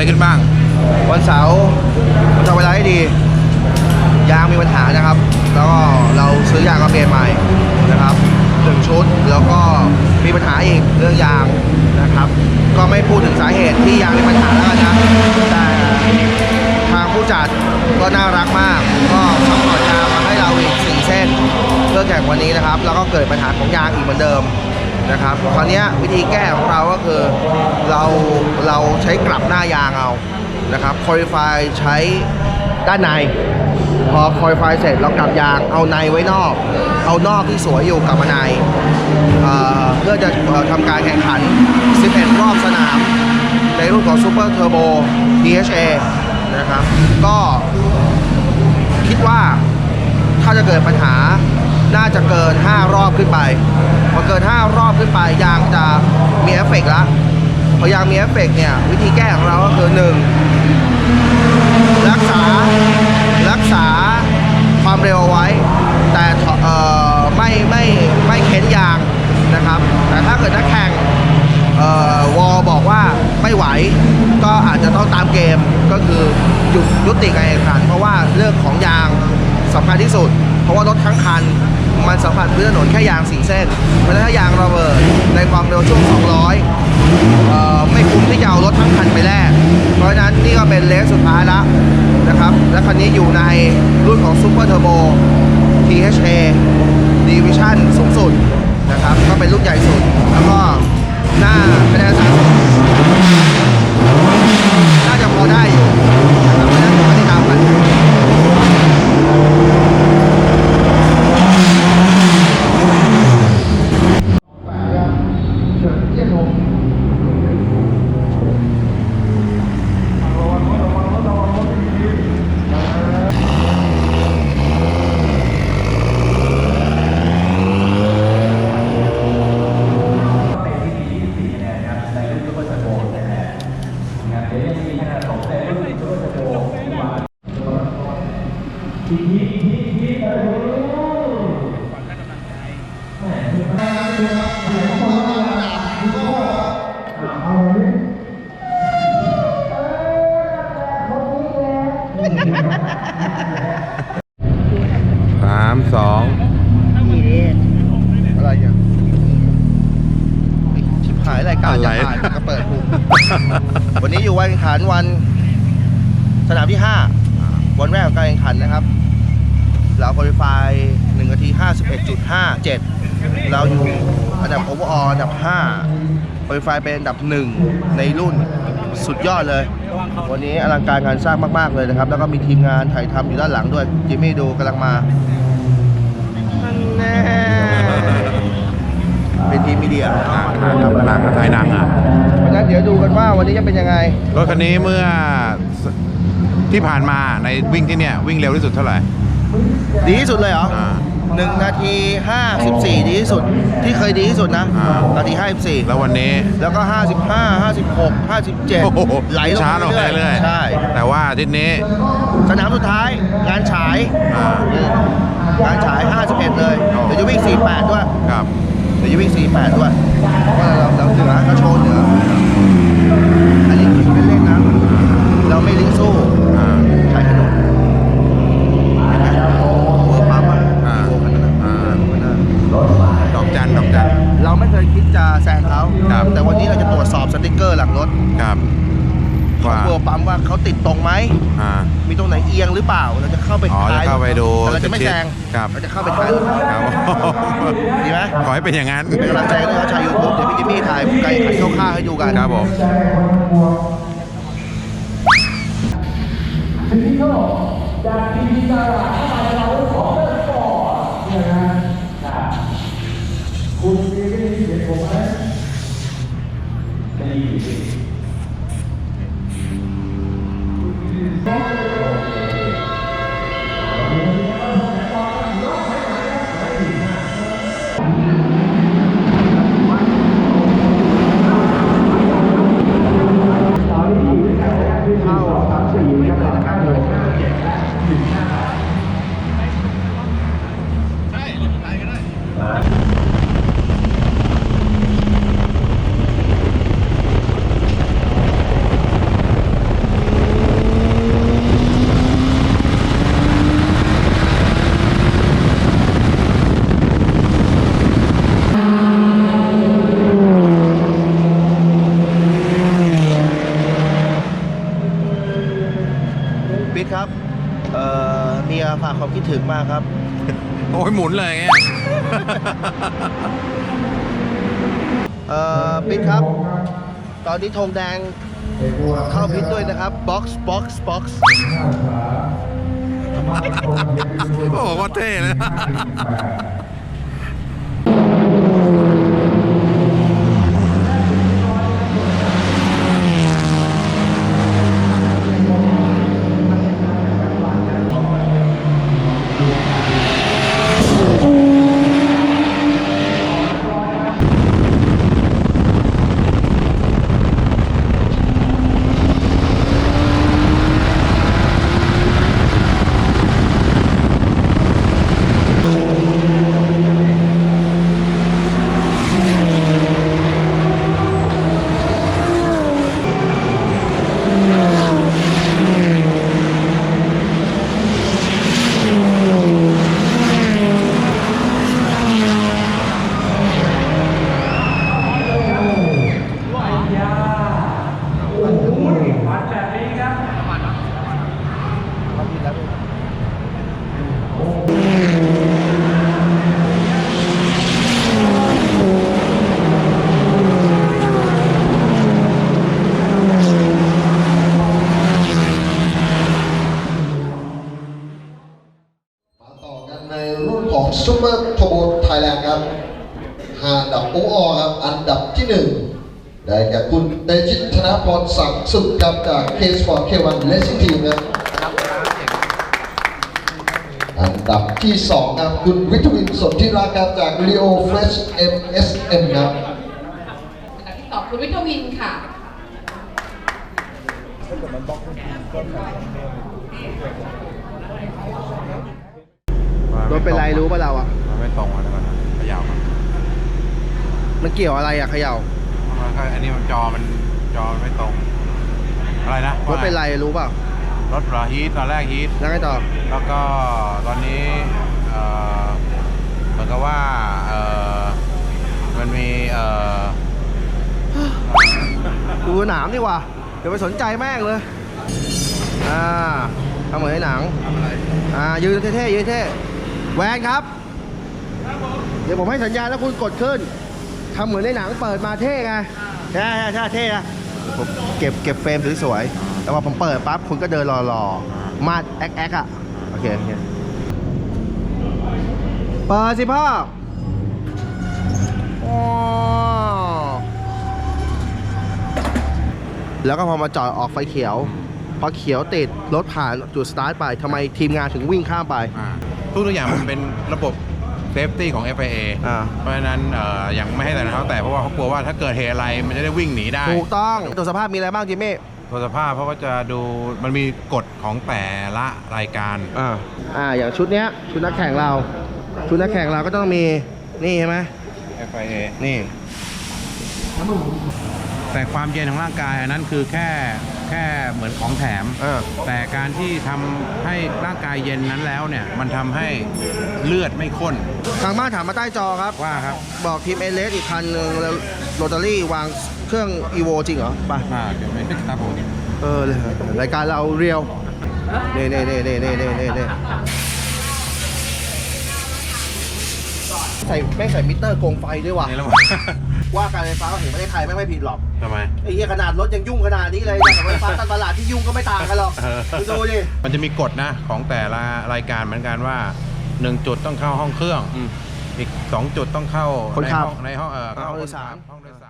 อะไรขึ้นบ้าง วันเสาร์ทำเวลาให้ดี ยางมีปัญหานะครับ แล้วก็เราซื้อยางมาเปลี่ยนใหม่นะครับหนึ่งชุดแล้วก็มีปัญหาอีกเรื่องยางนะครับ ก็ไม่พูดถึงสาเหตุที่ยางมีปัญหาแล้วกันนะแต่ทางผู้จัดก็น่ารักมาก ก็ซัพพอร์ตยางมาให้เราอีกสี่เส้น เพื่อแข่งวันนี้นะครับ แล้วก็เกิดปัญหาของยางอีกเหมือนเดิม นะครับคราวนี้วิธีแก้ของเราก็คือเราเราใช้กลับหน้ายางเอานะครับคอลิฟใช้ด้านใน พอคอลิฟเสร็จเรากลับยางเอาในไว้นอก เอานอกที่สวยอยู่กลับมาในเอ่อเพื่อจะอทำการแข่งขัน 11 รอบสนาม ในรุ่นของ Super Turbo DHA นะครับ ก็คิดว่าถ้าจะเกิดปัญหา จะเกิน 5 รอบขึ้นไป พอเกิน 5 รอบขึ้นไปยางจะมีเอฟเฟกต์ละพอยางมีเอฟเฟกต์เนี่ยวิธีแก้ของเราก็คือ 1 รักษารักษาความเร็วเอาไว้ แต่เอ่อไม่ไม่ไม่เค้นยางนะครับ แต่ถ้าเกิดนักแข่งเอ่อวอบอกว่าไม่ไหวก็อาจจะต้องตามเกมก็คือหยุดยุติการแข่งขัน เพราะว่าเรื่องของยางสำคัญที่สุด เพราะว่ารถทั้งคัน มันสัมผัสพื้นถนนแค่ยางสี่เส้นเพราะฉะนั้นถ้ายางระเบิดในความเร็วช่วง 200เอ่อไม่คุ้มที่จะเอารถทั้งคันไปแลกเพราะฉะนั้นนี่ก็เป็นเลสสุดท้ายล้วนะครับและคันนี้อยู่ในรุ่นของ Super Turbo THA Division สูงสุดนะครับก็เป็นรุ่นใหญ่สุด แล้วก็หน้าคะแนนสะสมาจะพอได้อยู่นะครับเพราะฉะนั้นมาติดตามกัน สามสอง อะไรเนี่ยไอ้ชิบหายรายการจะผ่านก็เปิดหู วันนี้อยู่วันแข่งขันวันสนามที่ 5 วันแรกของการแข่งขันนะครับ เราคุริฟาย1นาที 51.57 เราอยู่อันดับโอเวอร์อออันดับ5คุริฟายเป็นอันดับ 1 ในรุ่นสุดยอดเลย วันนี้อลังการงานสร้างมาก ๆ เลยนะครับ แล้วก็มีทีมงานถ่ายทำอยู่ด้านหลังด้วย จิมมี่ดูกำลังมานั่นแน่เป็นทีมมีเดียอ่าทำหนังถ่ายหนังอะ เพราะฉะนั้นเดี๋ยวดูกันว่าวันนี้จะเป็นยังไง รถคันนี้เมื่อที่ผ่านมาในวิ่งที่เนี่ยวิ่งเร็วที่สุดเท่าไหร่ดีที่สุดเลยเหรออ่า หนึ่งนาทีห้าสิบสี่ดีที่สุดที่เคยดีที่สุดนะอ่า นาทีห้าสิบสี่แล้ววันนี้ แล้วก็ห้าสิบห้าห้าสิบหกห้าสิบเจ็ดโอ้โหไหลลงช้าลงเรื่อยเรื่อยๆใช่ๆแต่ว่าอาทิตย์นี้ สนามสุดท้ายงานฉายอ่างานฉาย51เลยโอ้ เดี๋ยวจะวิ่ง48ด้วย ครับ เดี๋ยวจะวิ่ง48ด้วยว่าเราเราเหนือก็โชว์เหนืออันนี้คือเล่นๆนะ เราไม่ลิงสู้ อ่า ใช้ถนนเห็นไหมเวอร์ปั๊มอะ อ่า โวกันนะ อ่า โวกันนะ ดอกจันดอกจัน เราไม่เคยคิดจะแซงเขา ครับ แต่วันนี้เราจะตรวจสอบสติกเกอร์หลังรถ ครับ ของ ว่าเวอร์ปั๊มว่าเขาติดตรงไหมอ่า มีตรงไหนเอียงหรือเปล่า เราจะเข้าไปอ๋อท้ายจะเข้าไปดูแต่เราจะไม่แซงครับ เราจะเข้าไปท้ายครับดีไหมขอให้เป็นอย่างนั้น เป็นกำลังใจด้วยครับชาวยูทูบเดี๋ยวพี่จิมมี่ถ่ายไกลขันเข้าข้างให้ดูกันครับผมเข้า ฝากความคิดถึงมากครับ โอ้ยหมุนเลยไง เอ่อพิทครับ ตอนนี้ธงแดงเข้าพิทด้วยนะครับบ็อกซ์บ็อกซ์บ็อกซ์โอ้โหโคตรเท่เลย มาต่อกันในรุ่นของ ซูเปอร์โทโบไทยแลนด์ครับหาอันดับโอออครับอันดับที่หนึ่งได้แก่คุณเตชิตธนพรสังสุดครับจากเคสปอร์เควันเลสซิ่งทีมครับอันดับที่สองครับคุณวิทวินสนธิรักครับจาก Leo Fresh MSM ครับอันดับที่สองคุณวิทวินค่ะ รถเป็นไรรู้ป่ะเราอะมันไม่ตรงอะเดี๋ยวก่อนนะเขย่าก่อนมันเกี่ยวอะไรอะเขย่ามันก็อันนี้มันจอมันจอมันไม่ตรง อะไรนะรถเป็นไรรู้เปล่ารถเหรอฮีทตอนแรกฮีทแล้วไงต่อแล้วก็ตอนนี้เอ่อเหมือนกับว่าเอ่อมันมีเอ่อดูหนามดีกว่าเดี๋ยวไปสนใจแม่งเลยอ่าทำเหมือนในหนังอ่ายืนเท่ๆยืนเท่ แวนครับ เดี๋ยวผมให้สัญญาณแล้วคุณกดขึ้นทำเหมือนในหนังเปิดมาเท่ไงใช่ใช่ใช่เท่นะผมเก็บเก็บเฟรมสวยๆแต่ว่าผมเปิดปั๊บคุณก็เดินรอๆมาดแอ๊กแอ๊กอะโอเคโอเคเปิดสิพ่ออ๋อแล้วก็พอมาจอดออกไฟเขียว พอเขียวติดรถผ่านจุดสตาร์ทไปทำไมทีมงานถึงวิ่งข้ามไปอ่า ทุกตัวอย่างมันเป็นระบบเซฟตี้ของ FIA อ่า เพราะฉะนั้นเอ่อยังไม่ให้แต่รองเท้าแตะเพราะว่าเขากลัวว่าถ้าเกิดเหตุอะไรมันจะได้วิ่งหนีได้ ถูกต้องตัวสภาพมีอะไรบ้างจิมมี่ตัวสภาพเขาก็จะดูมันมีกฎของแต่ละรายการ อ่าอ่าอย่างชุดเนี้ยชุดนักแข่งเรา ชุดนักแข่งเราก็ต้องมีนี่ใช่ไหม FIA นี่ แต่ความเย็นของร่างกายอันนั้นคือแค่ แค่เหมือนของแถม เออ แต่การที่ทำให้ร่างกายเย็นนั้นแล้วเนี่ย มันทำให้เลือดไม่ข้นทางบ้านถามมาใต้จอครับ ว่าครับบอกทีมเอเลสอีกคันหนึ่งแล้วโรตารี่วางเครื่องอีโวจริงเหรอไปอ่าเดี๋ยวไม่ได้ครับผมเออเลยรายการเราเรียวเน่เน่เน่เน่เน่เน่เน่เน่ใส่แม่งใส่มิเตอร์โกงไฟด้วยว่ะ นี่แล้ว ว่าการไฟฟ้าแห่งประเทศไทยแม่งไม่ผิดหรอกทำไม ไอ้เหี้ยขนาดรถยังยุ่งขนาดนี้เลยแต่ไฟฟ้าตลาดที่ยุ่งก็ไม่ต่างกันหรอกเออคุณดูดิมันจะมีกฎนะของแต่ละรายการเหมือนกันว่าหนึ่งจุดต้องเข้าห้องเครื่อง อีกสองจุดต้องเข้าคนในขับห้องในห้องเออเข้าห้องโดยสารห้องโดยสาร